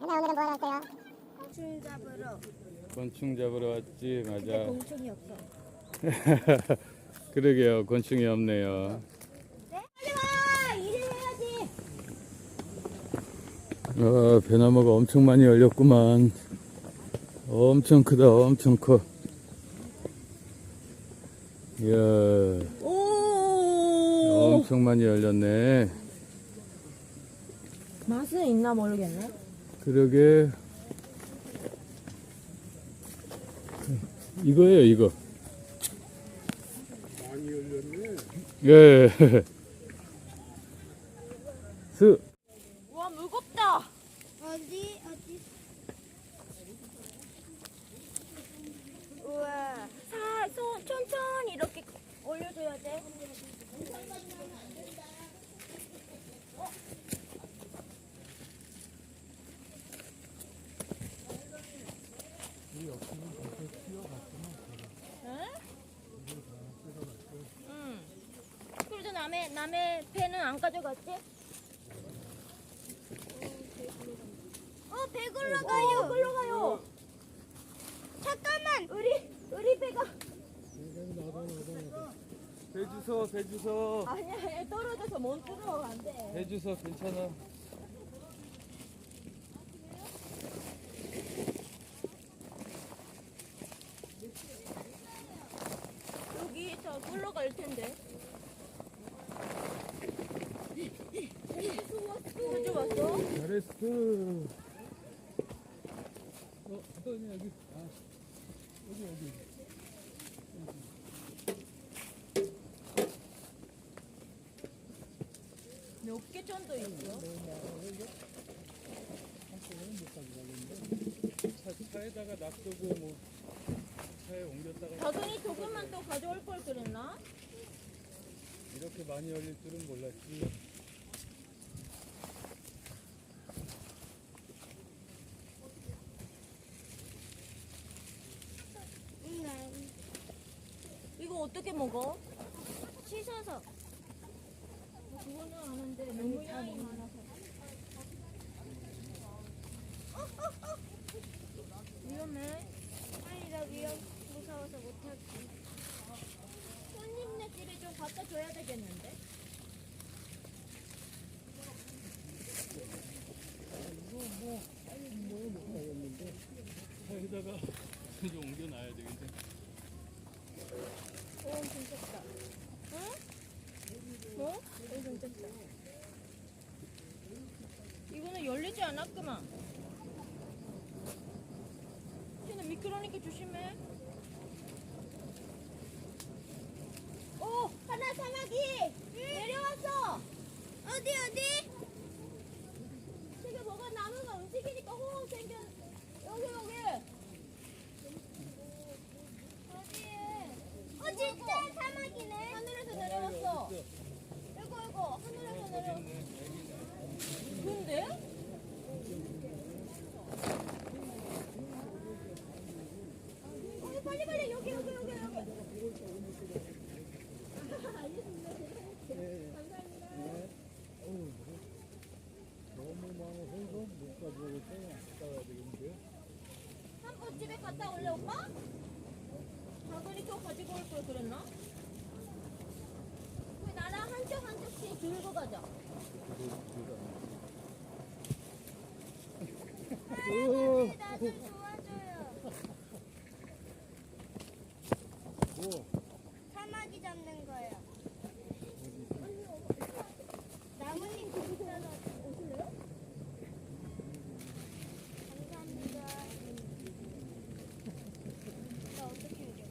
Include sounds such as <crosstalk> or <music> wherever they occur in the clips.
누나 오늘은 뭐 하러 왔어요? 줄 잡으러. 곤충 잡으러 왔지 근데 맞아 공충이 없어. <laughs> 그러게요 곤충이 없네요 네? 빨리 와! 일을 해야지. 아 배나무가 엄청 많이 열렸구만 엄청 크다 엄청 커 이야 오. 엄청 많이 열렸네 맛은 있나 모르겠네. 그러게 이거예요 이거 많이 열렸네 예 <laughs> 스. 와 무겁다. 어디 어디? 우와. 사, 손 천천히 이렇게 응. 그래도 남의 남의 배는 안 가져갔지? 어, 배 굴러가요. 어, 굴러가요. 잠깐만, 우리 우리 배가 배 주소 배 주소 아니야, 아니야, 떨어져서 못 들어간대. 배 주소 괜찮아 여기 저 굴러 갈 텐데. 가져왔어? 잘했어 어 아빠는 여기 아 여기 여기 몇 개 정도 있어? 차, 차에다가 놔두고 뭐 차에 옮겼다가 다근이 조금만 더 가져올 걸 그랬나? 이렇게 많이 열릴 줄은 몰랐지 이거 어떻게 먹어? 씻어서. 그거는 아는데 너무 양이 많아서. 위험해. 아니 나 위험 무서워서 못하지. 손님네 집에 좀 갖다 줘야 되겠는데? 차에다가 좀 옮겨놔야 되겠네 오, 괜찮다. 응? 어? 오, 괜찮다. 열리지 않았구만. 쟤는 미끄러니까 조심해. 오, 하나 사마귀 내려왔어. 어디 어디? 지금 뭐가 나무가 움직이니까 호흡 생겨. 여기 여기. 어디에? 어 진짜 사막이네. 하늘에서 내려왔어. 이거 이거 하늘에서 내려. 근데? 어, 빨리 빨리 여기 여기 여기 여기. 한번 집에 갔다 올래 오빠? 작은이 또 가지고 올 걸 그랬나? 왜 나랑 한쪽 한쪽씩 들고 가자. 할아버지 나좀 도와줘요. 사마귀 잡는 거예요. 나무님 거기 따라 오실래요? 감사합니다. 나 어떻게 이겨?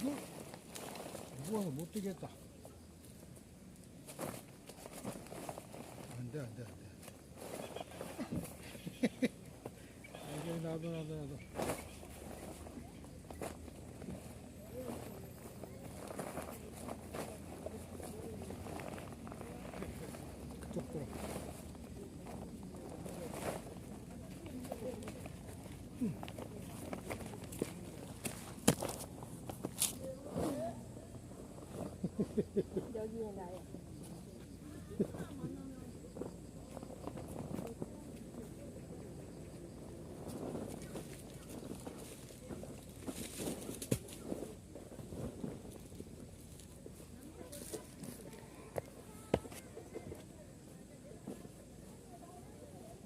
이거 무거워서 못 뛰겠다. 안 돼, 안 돼, 안 돼. 이제 나도, 나도, 나도. 그쪽 돌아. 여기에 나요.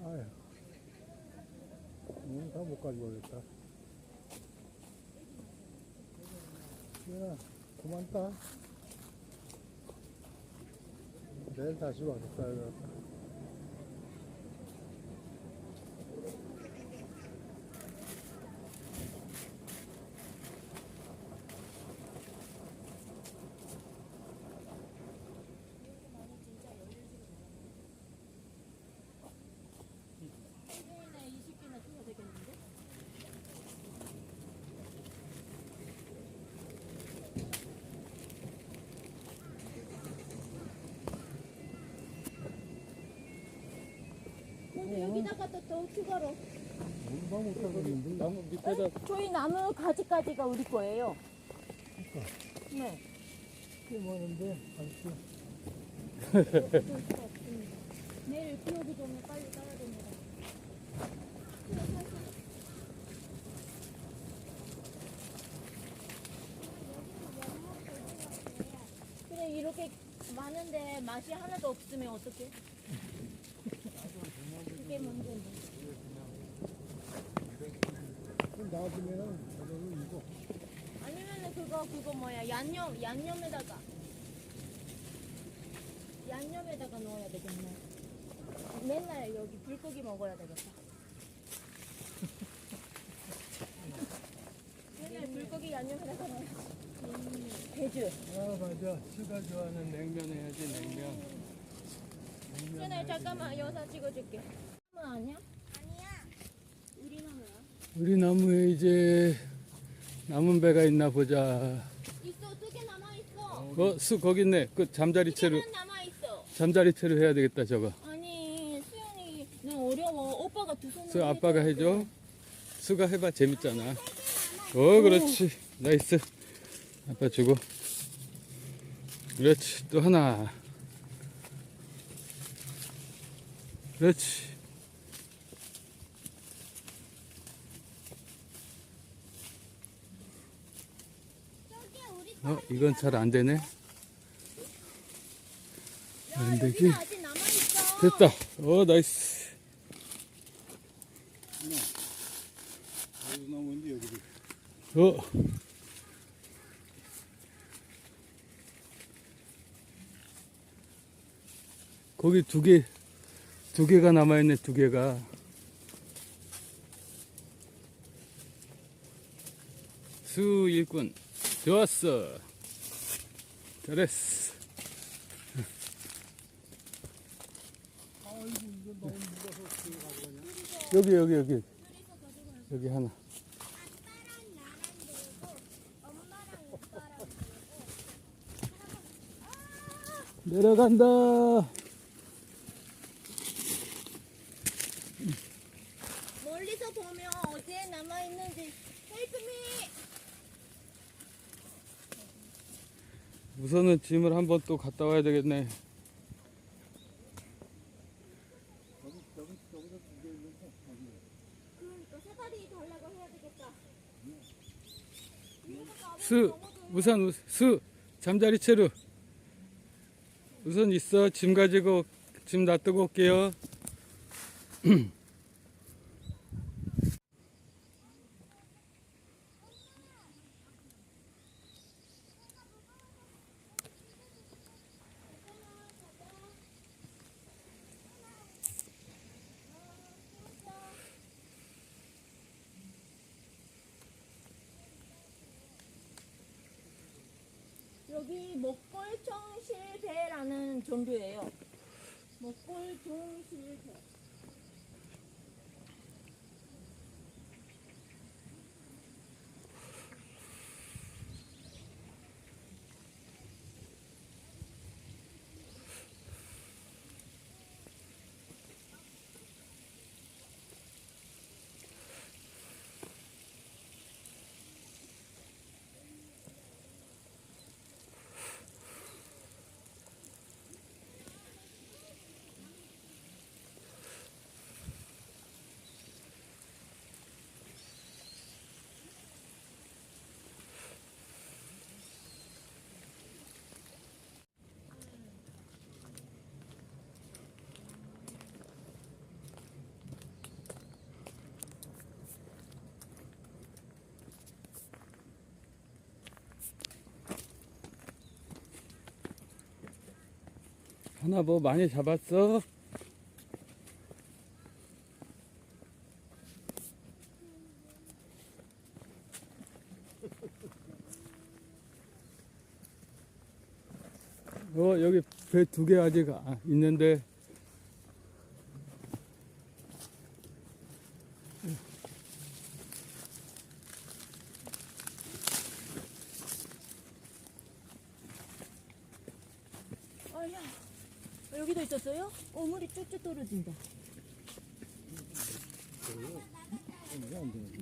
아유. 응, 다못 가지고 오겠다. 야, 그만 따. 내일 다시 와겠다, 이거. 일주일에 20개나 줘야 되겠는데? 그럼 여기다가 또더 추가로. 나무 밑에다 저희 나무 가지까지가 우리 거예요. 네. 꽤 많은데, 아직도. <laughs> 내일 비 오기 전에 빨리 따야 됩니다. 그래 이렇게 많은데 맛이 하나도 없으면 어떡해? 문제인데. 좀 나와주면은, 저거는 이거. 아니면은 그거 그거 뭐야 양념 양념에다가 양념에다가 넣어야 되겠네. 맨날 여기 불고기 먹어야 되겠다. <laughs> 맨날 불고기 양념에다가 넣어야 음, 돼지. 아 맞아 수가 좋아하는 냉면 해야지 냉면 그날 잠깐만 여사 찍어줄게. 나무 아니야? 아니야. 우리 나무야. 우리 나무에 이제 남은 배가 있나 보자 있어 두 개 남아 있어. 어 수 거기 있네 그 잠자리 채로 두개만 남아 있어. 잠자리 채로 해야 되겠다 저거 아니 수연이 나 어려워. 오빠가 두 손으로. 수 아빠가 해줘 수가 해봐 재밌잖아 어 그렇지 나이스 아빠 주고 그렇지 또 하나 그렇지 어 이건 잘 안 되네 안 되지. 됐다 어 나이스. 어 거기 두 개, 두 개가 남아있네, 두 개가. 수 일꾼. 좋았어. 잘했어. 여기, 여기, 여기. 여기 하나. 내려간다. 멀리서 보면 어디에 남아 있는지 헬프미. 우선은 짐을 한번 또 갔다 와야 되겠네. 수, 우선 우- 수, 잠자리 채로. 우선 있어. 짐 가지고, 짐 놔두고 올게요. <clears throat> 여기 먹골청실배라는 종교예요. 먹골종실배. 하나 뭐 많이 잡았어? 어 여기 배 두 개 아직 아- 있는데 아야. 여기도 있었어요? 어, 물이 쭉쭉 떨어진다.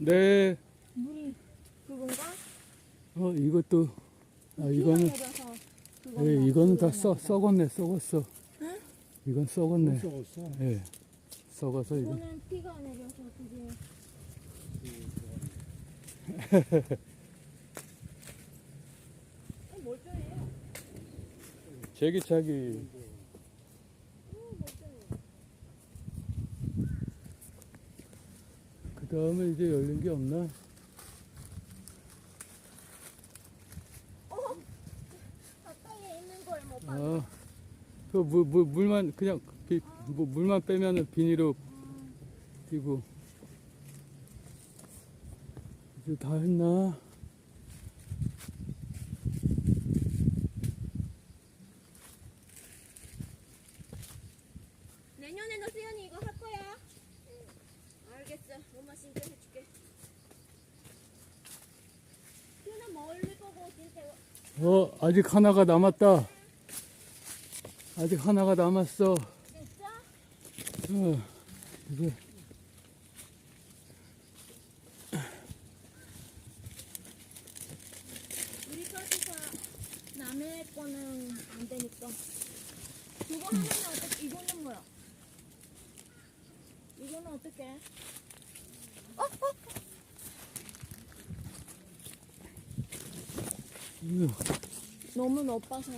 네. 물이 그건가? 어 이것도 아 이거는 내려서 그건가? 예, 이거는 다 썩. 썩었네 썩었어. 응? 이건 썩었네. 썩었어. 예. 썩어서 이거. 이거는 비가 내려서 그게 <laughs> 어, 멀쩡해요. 제기차기. 음, 멀쩡해요. 그 다음에 이제 열린 게 없나? 어? 가까이에 있는 걸못 봐. 아, 그 물, 물, 물만 그냥 비, 뭐 물만 빼면은 비닐로 띄고 이제 다 했나? 내년에는 수연이 이거 할 거야. 알겠어. 엄마 진짜 해줄게. 수연아 멀리 보고 진짜 어, 아직 하나가 남았다. 아직 하나가 남았어. 어, 이게 우리 거기서 남의 거는 안 되니까. 그거 하면 어떻게? 이거는 뭐야? 이거는 어떻게? 어? 어? 이거 너무 높아서.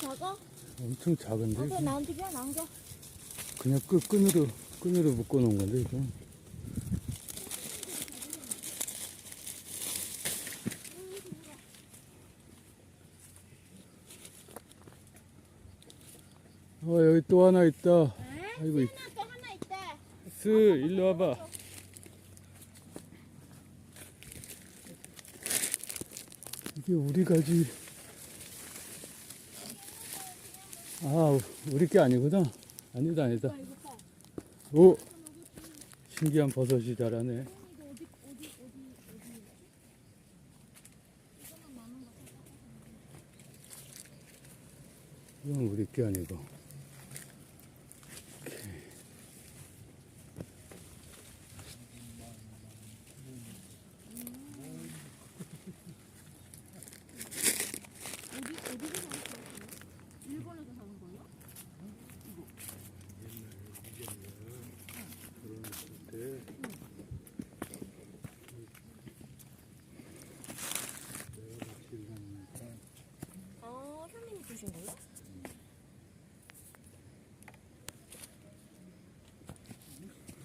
작아? 엄청 작은데 이거? 나한테 그냥 남겨. 그냥 끈, 끈으로 끈으로 묶어 놓은 건데 이거. 어 여기 또 하나 있다. 에? 아이고, 또 하나 있대. 스 일로 와봐. 이게 우리 가지. 아 우리 게 아니구나. 아니다 아니다. 오 신기한 버섯이 자라네. 이건 우리 게 아니고. 어디 어디서 사는 거예요? 일본에서 사는 거예요? 아, 현민이 주신 거요?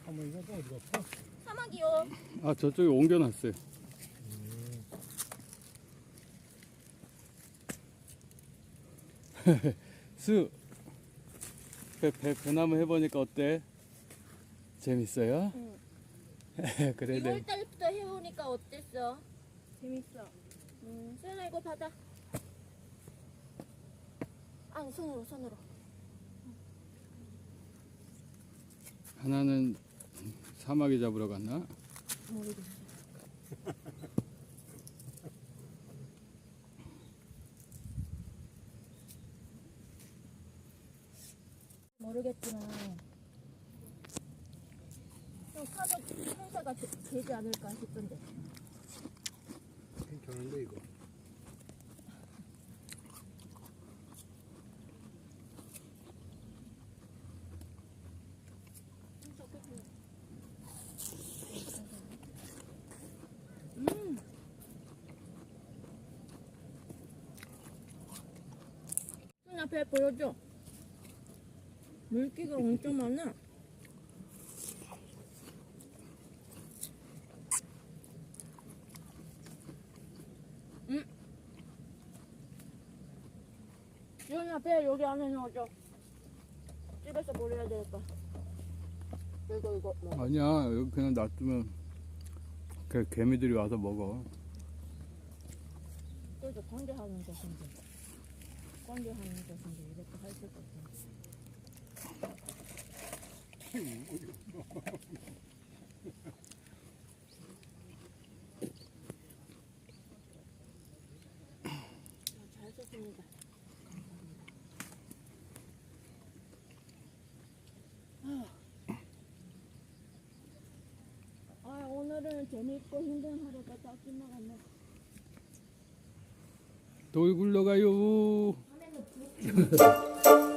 사모이가 또 어디 갔어? 사막이요. 아 저쪽에 옮겨놨어요. <laughs> 수 배, 배, 배나무 해보니까 어때? 재밌어요? 응. <laughs> 그래 네. 2월 달부터 해보니까 어땠어? 재밌어. 음, 수연아 이거 받아. 아니 손으로 손으로. 하나는 사마귀 잡으러 갔나? 모르겠어. 모르겠지만 좀 사도 행사가 되, 되지 않을까 싶은데 괜찮은데 이거. 보여줘. 물기가 엄청 많아. 음. 손 앞에 여기 안에 넣어줘. 집에서 버려야 되니까. 이거 이거 뭐. 아니야 여기 그냥 놔두면 그 개미들이 와서 먹어 그래서 관계하는 것인데 관계하는 것인데 이렇게 할 수가 없어. 잘 썼습니다. 아 오늘은 재밌고 힘든 하루가 딱 끝나갔네. 돌 굴러가요 Thank <laughs> you.